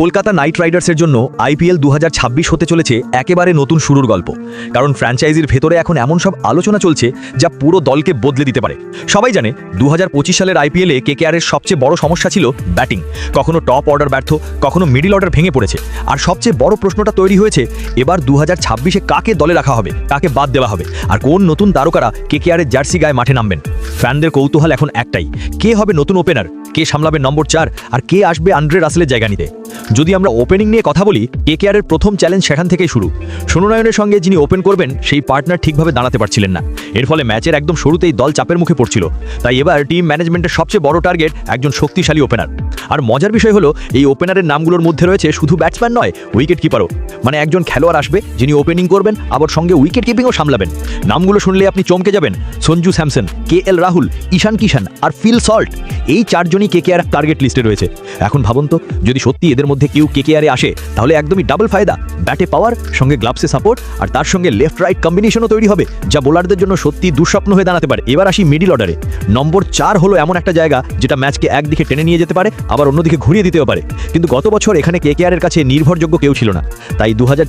Kolkata night রাইডার্সের জন্য IPL দু হাজার ছাব্বিশ হতে চলেছে একেবারে নতুন শুরুর গল্প। কারণ ফ্র্যাঞ্চাইজির ভেতরে এখন এমন সব আলোচনা চলছে যা পুরো দলকে বদলে দিতে পারে। সবাই জানে দু হাজার পঁচিশ সালের আইপিএলে কেকেআরের সবচেয়ে বড় সমস্যা ছিল ব্যাটিং। কখনো টপ অর্ডার ব্যর্থ, কখনো মিডিল অর্ডার ভেঙে পড়েছে। আর সবচেয়ে বড় প্রশ্নটা তৈরি হয়েছে, এবার দু হাজার ছাব্বিশে কাকে দলে রাখা হবে, কাকে বাদ দেওয়া হবে, আর কোন নতুন তারকারা কেকেআরের জার্সি গায়ে মাঠে নামবেন? ফ্যানদের কৌতূহল এখন একটাই, কে হবে নতুন ওপেনার, কে সামলাবে নম্বর চার, আর কে আসবে আন্দ্রে রাসেলের জায়গা নিতে? যদি আমরা ওপেনিং নিয়ে কথা বলি কেকেআরের প্রথম চ্যালেঞ্জ সেখান থেকেই শুরু। সোনরায়নের সঙ্গে যিনি ওপেন করবেন, সেই পার্টনার ঠিকভাবে দাঁড়াতে পারছিলেন না। এর ফলে ম্যাচের একদম শুরুতেই দল চাপের মুখে পড়ছিল। তাই এবার টিম ম্যানেজমেন্টের সবচেয়ে বড় টার্গেট একজন শক্তিশালী ওপেনার আর মজার বিষয় হলো, এই ওপেনারের নামগুলোর মধ্যে রয়েছে শুধু ব্যাটসম্যান নয় উইকেট কিপারও মানে একজন খেলোয়াড় আসবে, যিনি ওপেনিং করবেন, আবার সঙ্গে উইকেট কিপিংও সামলাবেন। নামগুলো শুনলে আপনি চমকে যাবেন। সঞ্জু স্যামসন কে এল রাহুল, ঈশান কিষান আর ফিল সল্ট, এই চারজনই কেকেআর টার্গেট লিস্টে রয়েছে। এখন ভাবুন তো, যদি সত্যি এদের মধ্যে কেউ কেকেআরে আসে, তাহলে একদমই ডাবল ফায়দা। ব্যাটে পাওয়ার সঙ্গে গ্লাভসে সাপোর্ট আর তার সঙ্গে লেফট রাইট কম্বিনেশনও তৈরি হবে, যা বোলারদের জন্য সত্যি দুঃস্বপ্ন হয়ে দাঁড়াতে পারে। এবার আসি মিডিল অর্ডারে নম্বর চার হলো এমন একটা জায়গা, যেটা ম্যাচকে একদিকে টেনে নিয়ে যেতে পারে, আবার অন্যদিকে ঘুরিয়ে দিতেও পারে। কিন্তু গত বছর এখানে কেকেআরের কাছে নির্ভরযোগ্য কেউ ছিল না। তাই দু হাজার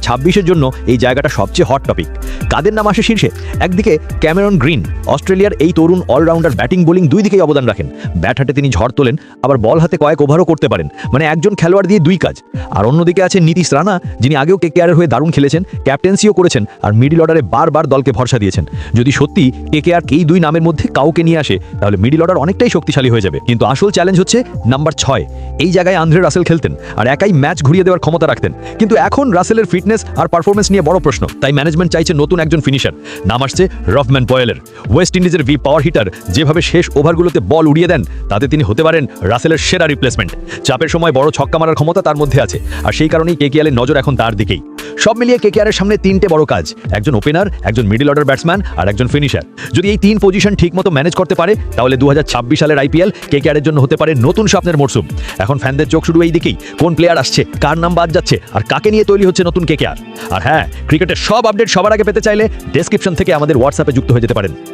জন্য এই জায়গাটা সবচেয়ে হট টপিক কাদের নাম আসে শীর্ষে? একদিকে ক্যামেরন গ্রিন। অস্ট্রেলিয়ার এই তরুণ অলরাউন্ডার ব্যাটিং বোলিং দুই দিকেই অবদান রাখেন। ব্যাট হাতে তিনি ঝড় তোলেন, আবার বল হাতে কয়েক ওভারও করতে পারেন। মানে একজন খেলোয়াড় দিয়ে দুই কাজ। আর অন্যদিকে আছেন নীতিশ রানা, যিনি আগেও কে কেয়ারের হয়ে দারুণ খেলেছেন, ক্যাপ্টেন্সিও করেছেন আর মিডিল অর্ডারে বারবার দলকে ভরসা দিয়েছেন। যদি সত্যি কে কেয়ার এই দুই নামের মধ্যে কাউকে নিয়ে আসে, তাহলে মিডিল অর্ডার অনেকটাই শক্তিশালী হয়ে যাবে। কিন্তু আসল চ্যালেঞ্জ হচ্ছে নাম্বার ছয়। এই জায়গায় আন্দ্রে রাসেল খেলতেন আর একাই ম্যাচ ঘুরিয়ে দেওয়ার ক্ষমতা রাখতেন। কিন্তু এখন রাসেলের ফিটনেস আর পারফরমেন্স নিয়ে বড় প্রশ্ন। তাই ম্যানেজমেন্ট চাইছে নতুন একজন ফিনিশার। নাম আসছে রফম্যান পয়েলের। ওয়েস্ট ইন্ডিজের ভি পাওয়ার হিটার যেভাবে শেষ ওভারগুলোতে বল উড়িয়ে দেন, তাতে তিনি হতে পারেন রাসেলের সেরা রিপ্লেসমেন্ট চাপের সময় বড় ছক্কা মারার ক্ষমতা তার মধ্যে আছে। আর সেই কারণেই কে কেকেআলের নজর এখন তার দিকেই। সব মিলিয়ে কেকেআরের সামনে তিনটে বড় কাজ। একজন ওপেনার, একজন মিডিল অর্ডার ব্যাটসম্যান আর একজন ফিনিশার। যদি এই তিন পজিশন ঠিকমতো ম্যানেজ করতে পারে, তাহলে দু হাজার ছাব্বিশ সালের আইপিএল কেকেআরের জন্য হতে পারে নতুন স্বপ্নের মরশুম এখন ফ্যানদের চোখ শুরু এই দিকেই, কোন প্লেয়ার আসছে, কার নাম বাদ যাচ্ছে আর কাকে নিয়ে তৈরি হচ্ছে নতুন কেকেআর। আর হ্যাঁ ক্রিকেটের সব আপডেট সবার আগে পেতে চাইলে ডেসক্রিপশন থেকে আমাদের হোয়াটসঅ্যাপে যুক্ত হয়ে যেতে পারেন।